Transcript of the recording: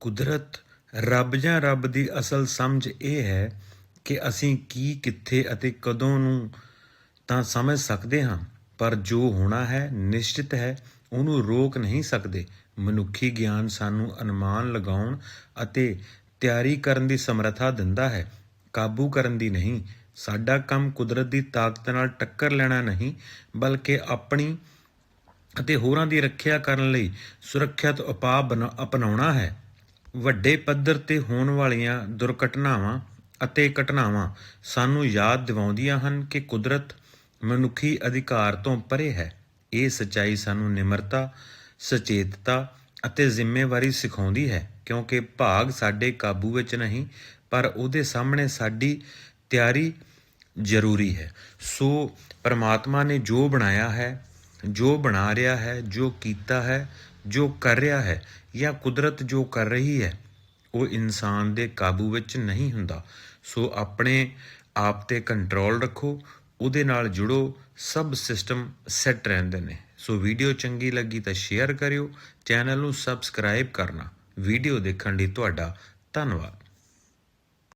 ਕੁਦਰਤ ਰੱਬ ਜਾਂ ਰੱਬ ਦੀ ਅਸਲ ਸਮਝ ਇਹ ਹੈ ਕਿ ਅਸੀਂ ਕੀ, ਕਿੱਥੇ ਅਤੇ ਕਦੋਂ ਨੂੰ ਤਾਂ ਸਮਝ ਸਕਦੇ ਹਾਂ, ਪਰ ਜੋ ਹੋਣਾ ਹੈ, ਨਿਸ਼ਚਿਤ ਹੈ, ਉਹਨੂੰ ਰੋਕ ਨਹੀਂ ਸਕਦੇ। ਮਨੁੱਖੀ ਗਿਆਨ ਸਾਨੂੰ ਅਨੁਮਾਨ ਲਗਾਉਣ ਅਤੇ ਤਿਆਰੀ ਕਰਨ ਦੀ ਸਮਰੱਥਾ ਦਿੰਦਾ ਹੈ। ਕਾਬੂ ਕਰਨ ਦੀ ਨਹੀਂ। ਸਾਡਾ ਕੰਮ ਕੁਦਰਤ ਦੀ ਤਾਕਤ ਨਾਲ ਟੱਕਰ ਲੈਣਾ ਨਹੀਂ, ਬਲਕਿ ਆਪਣੀ ਅਤੇ ਹੋਰਾਂ ਦੀ ਰੱਖਿਆ ਕਰਨ ਲਈ ਸੁਰੱਖਿਅਤ ਉਪਾਅ ਬਣਾ- ਅਪਣਾਉਣਾ ਹੈ। ਵੱਡੇ ਪੱਧਰ ਤੇ ਹੋਣ ਵਾਲੀਆਂ ਦੁਰਘਟਨਾਵਾਂ ਅਤੇ ਘਟਨਾਵਾਂ ਸਾਨੂੰ ਯਾਦ ਦਿਵਾਉਂਦੀਆਂ ਹਨ ਕਿ ਕੁਦਰਤ ਮਨੁੱਖੀ ਅਧਿਕਾਰ ਤੋਂ ਪਰੇ ਹੈ। ਇਹ ਸੱਚਾਈ ਸਾਨੂੰ ਨਿਮਰਤਾ, ਸਚੇਤਤਾ ਅਤੇ ਜ਼ਿੰਮੇਵਾਰੀ ਸਿਖਾਉਂਦੀ ਹੈ, ਕਿਉਂਕਿ ਭਾਗ ਸਾਡੇ ਕਾਬੂ ਵਿੱਚ ਨਹੀਂ, ਪਰ ਉਹਦੇ ਸਾਹਮਣੇ ਸਾਡੀ ਤਿਆਰੀ ਜ਼ਰੂਰੀ ਹੈ। ਸੋ, ਪਰਮਾਤਮਾ ਨੇ ਜੋ ਬਣਾਇਆ ਹੈ ਜੋ ਬਣਾ ਰਿਹਾ ਹੈ, ਜੋ ਕੀਤਾ ਹੈ, ਜੋ ਕਰ ਰਿਹਾ ਹੈ ਜਾਂ ਕੁਦਰਤ ਜੋ ਕਰ ਰਹੀ ਹੈ, ਉਹ ਇਨਸਾਨ ਦੇ ਕਾਬੂ ਵਿੱਚ ਨਹੀਂ ਹੁੰਦਾ। ਸੋ ਆਪਣੇ ਆਪ ਤੇ ਕੰਟਰੋਲ ਰੱਖੋ, ਉਹਦੇ ਨਾਲ ਜੁੜੋ, ਸਭ ਸਿਸਟਮ ਸੈੱਟ ਰਹਿੰਦੇ ਨੇ। ਸੋ ਵੀਡੀਓ ਚੰਗੀ ਲੱਗੀ ਤਾਂ ਸ਼ੇਅਰ ਕਰਿਓ, ਚੈਨਲ ਨੂੰ ਸਬਸਕ੍ਰਾਈਬ ਕਰਨਾ। ਵੀਡੀਓ ਦੇਖਣ ਲਈ ਤੁਹਾਡਾ ਧੰਨਵਾਦ।